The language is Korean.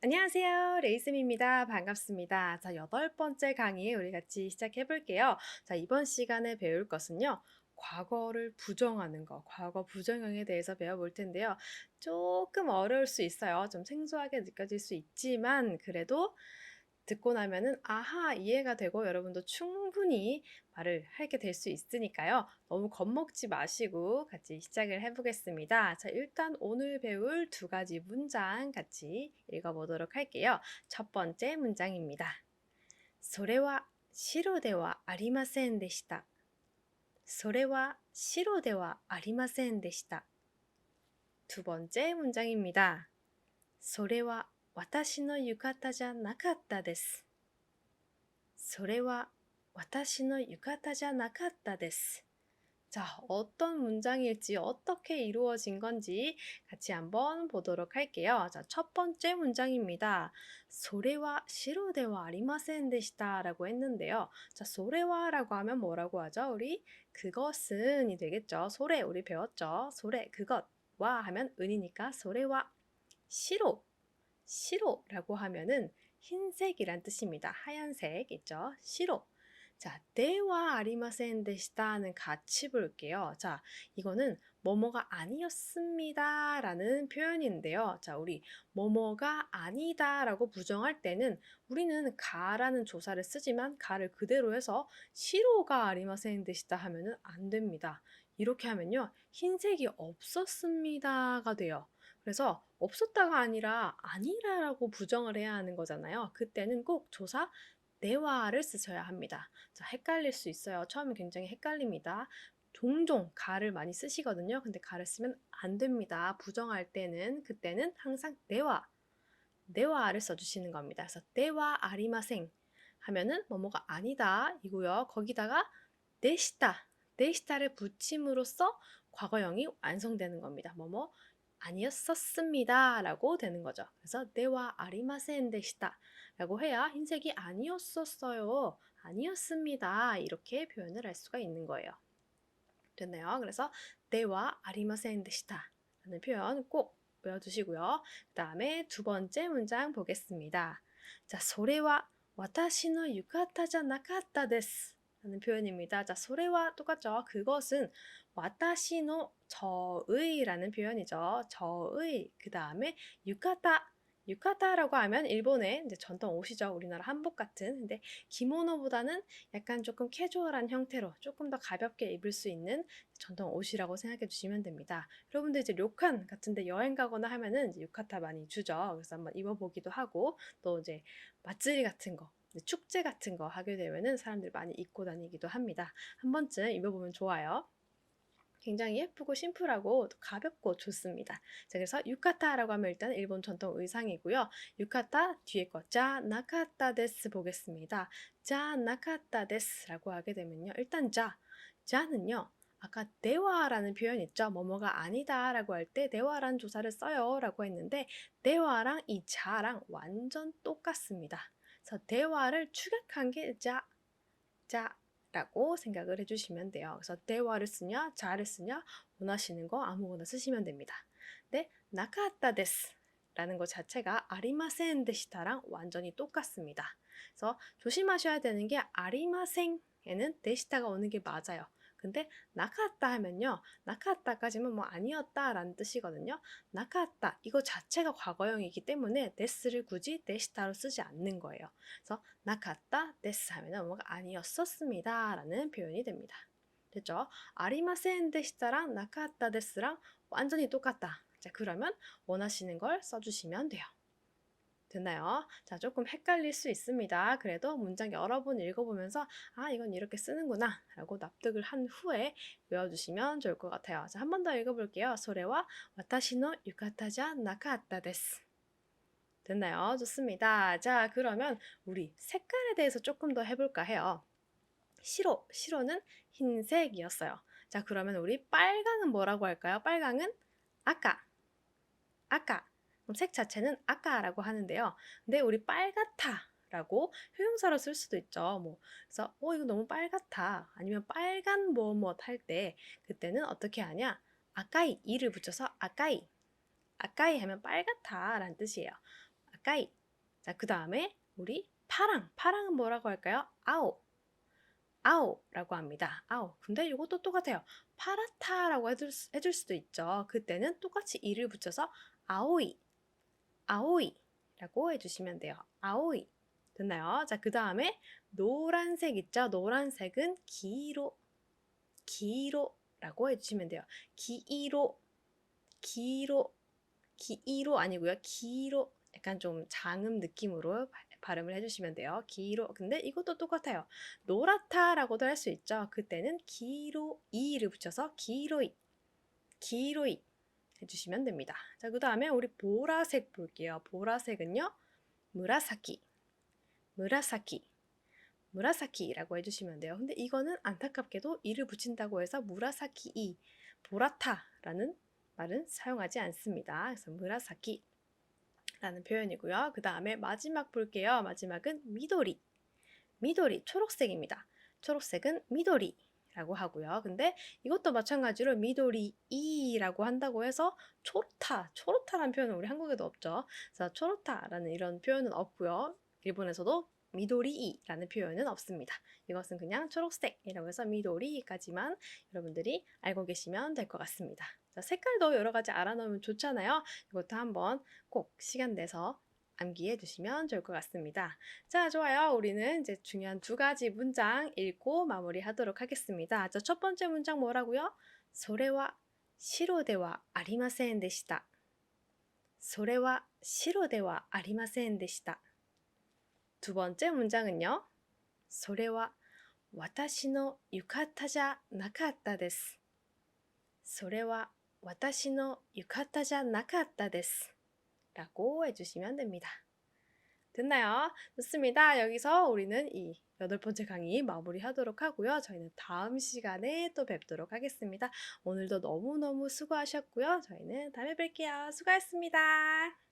안녕하세요. 레이쌤입니다. 반갑습니다. 자, 여덟 번째 강의 우리 같이 시작해 볼게요. 자, 이번 시간에 배울 것은요. 과거를 부정하는 거, 과거 부정형에 대해서 배워볼 텐데요. 조금 어려울 수 있어요. 좀 생소하게 느껴질 수 있지만, 그래도 듣고 나면은 아하 이해가 되고 여러분도 충분히 말을 하게 될 수 있으니까요. 너무 겁먹지 마시고 같이 시작을 해보겠습니다. 자, 일단 오늘 배울 두 가지 문장 같이 읽어보도록 할게요. 첫 번째 문장입니다. それは白ではありませんでした。それは白ではありませんでした。 두 번째 문장입니다. それは 私の浴衣じゃなかったです。それは私の浴衣じゃなかったです。 자, 어떤 문장일지 어떻게 이루어진 건지 같이 한번 보도록 할게요. 자, 첫 번째 문장입니다. 소레와 시로데와 아리마센でした 라고 했는데요. 자, 소레와라고 하면 뭐라고 하죠? 우리 그것은이 되겠죠. 소레 우리 배웠죠. 소레 그것와 하면 은이니까 소레와 시로 시로라고 하면은 흰색이란 뜻입니다. 하얀색 있죠? 시로. 자, 때와 아리마센 데시다는 같이 볼게요. 자, 이거는 뭐뭐가 아니었습니다. 라는 표현인데요. 자, 우리 뭐뭐가 아니다 라고 부정할 때는 우리는 가라는 조사를 쓰지만 가를 그대로 해서 시로가 아리마센 데시다 하면은 안 됩니다. 이렇게 하면요. 흰색이 없었습니다가 돼요. 그래서 없었다가 아니라 아니라라고 부정을 해야 하는 거잖아요. 그때는 꼭 조사 내와를 쓰셔야 합니다. 자, 헷갈릴 수 있어요. 처음에 굉장히 헷갈립니다. 종종 가를 많이 쓰시거든요. 근데 가를 쓰면 안 됩니다. 부정할 때는 그때는 항상 내와 내와를 써주시는 겁니다. 그래서 때와 아리마생 하면은 뭐뭐가 아니다 이고요. 거기다가 내시다 내시다를 붙임으로써 과거형이 완성되는 겁니다. 뭐뭐 아니었었습니다. 라고 되는 거죠. 그래서 네와 아리마센 데시다 라고 해야 흰색이 아니었었어요. 아니었습니다. 이렇게 표현을 할 수가 있는 거예요. 됐나요? 그래서 네와 아리마센 데시다 라는 표현 꼭 외워두시고요. 그 다음에 두 번째 문장 보겠습니다. 자, 소레와 와타시노 유카타자 나카타 데스 라는 표현입니다. 자, 소레와 똑같죠? 그것은 와타시노 저의라는 표현이죠. 저의 그 다음에 유카타 유카타라고 하면 일본의 이제 전통 옷이죠. 우리나라 한복 같은. 근데 기모노보다는 약간 조금 캐주얼한 형태로 조금 더 가볍게 입을 수 있는 전통 옷이라고 생각해 주시면 됩니다. 여러분들 이제 료칸 같은데 여행 가거나 하면은 유카타 많이 주죠. 그래서 한번 입어보기도 하고 또 이제 맛들이 같은 거 축제 같은 거 하게 되면은 사람들이 많이 입고 다니기도 합니다. 한 번쯤 입어보면 좋아요. 굉장히 예쁘고 심플하고 가볍고 좋습니다. 자, 그래서 유카타라고 하면 일단 일본 전통 의상이고요. 유카타 뒤에 거 자, 나카타 데스 보겠습니다. 자, 나카타 데스라고 하게 되면요. 일단 자, 자는요. 아까 대화라는 표현 있죠. 뭐뭐가 아니다 라고 할 때 대화란 조사를 써요 라고 했는데 대화랑 이 자랑 완전 똑같습니다. 그래서 대화를 축약한 게 자, 자, 라고 생각을 해주시면 돼요. 그래서 대화를 쓰냐, 자를 쓰냐, 원하시는 거 아무거나 쓰시면 됩니다. 근데 나카타 데스 라는 것 자체가 아리마센 데시타랑 완전히 똑같습니다. 그래서 조심하셔야 되는 게 아리마생에는 데시타가 오는 게 맞아요. 근데 나카타 하면요. 나카타까지는 뭐 아니었다라는 뜻이거든요. 나카타 이거 자체가 과거형이기 때문에 데스를 굳이 데시타로 쓰지 않는 거예요. 그래서 나카타 데스 하면은 뭐가 아니었었습니다라는 표현이 됩니다. 됐죠? 아리마센 데시타랑 나카타 데스랑 완전히 똑같다. 자, 그러면 원하시는 걸 써주시면 돼요. 됐나요? 자, 조금 헷갈릴 수 있습니다. 그래도 문장 여러 번 읽어보면서 아, 이건 이렇게 쓰는구나 라고 납득을 한 후에 외워주시면 좋을 것 같아요. 자, 한 번 더 읽어볼게요. 소레와 와타시노 유카타자 나카타 데스. 됐나요? 좋습니다. 자, 그러면 우리 색깔에 대해서 조금 더 해볼까 해요. 시로, 시로는 흰색이었어요. 자, 그러면 우리 빨강은 뭐라고 할까요? 빨강은 아까, 아까. 그럼 색 자체는 아까라고 하는데요. 근데 우리 빨갛다 라고 효용사로 쓸 수도 있죠. 뭐 그래서 어 이거 너무 빨갛다 아니면 빨간 뭐뭐 할 때 그때는 어떻게 하냐? 아까이 이를 붙여서 아까이 아까이 하면 빨갛다 라는 뜻이에요. 아까이. 자, 그 다음에 우리 파랑. 파랑은 뭐라고 할까요? 아오. 아오라고 합니다. 아오. 근데 이것도 똑같아요. 파랗다라고 해줄, 수- 해줄 수도 있죠. 그때는 똑같이 이를 붙여서 아오이. 아오이라고 해주시면 돼요. 아오이. 됐나요? 자, 그 다음에 노란색 있죠? 노란색은 기로. 기로라고 해주시면 돼요. 기이로. 기로. 기이로 아니고요. 기로. 약간 좀 장음 느낌으로 바- 발음을 해주시면 돼요. 기로. 근데 이것도 똑같아요. 노랗다라고도 할 수 있죠. 그때는 기로 이를 붙여서 기로이. 기로이 해주시면 됩니다. 자, 그 다음에 우리 보라색 볼게요. 보라색은요. 무라사키. 무라사키. 무라사키라고 해주시면 돼요. 근데 이거는 안타깝게도 이를 붙인다고 해서 무라사키이, 보라타라는 말은 사용하지 않습니다. 그래서 무라사키 라는 표현이고요. 그 다음에 마지막 볼게요. 마지막은 미도리. 미도리, 초록색입니다. 초록색은 미도리 라고 하고요. 근데 이것도 마찬가지로 미도리 이라고 한다고 해서 초로타, 초로타라는 표현은 우리 한국에도 없죠. 그래서 초로타라는 이런 표현은 없고요. 일본에서도 미도리이라는 표현은 없습니다. 이것은 그냥 초록색이라고 해서 미도리까지만 여러분들이 알고 계시면 될 것 같습니다. 자, 색깔도 여러 가지 알아놓으면 좋잖아요. 이것도 한번 꼭 시간 내서 암기해 두시면 좋을 것 같습니다. 자, 좋아요. 우리는 이제 중요한 두 가지 문장 읽고 마무리하도록 하겠습니다. 자, 첫 번째 문장 뭐라고요? それは白ではありませんでした.それは白ではありませんでした. 두 번째 문장은요. それは私の浴衣じゃなかったです.それは私の浴衣じゃなかったです. 라고 해주시면 됩니다. 됐나요? 좋습니다. 여기서 우리는 이 여덟 번째 강의 마무리 하도록 하고요. 저희는 다음 시간에 또 뵙도록 하겠습니다. 오늘도 너무너무 수고하셨고요. 저희는 다음에 뵐게요. 수고하셨습니다.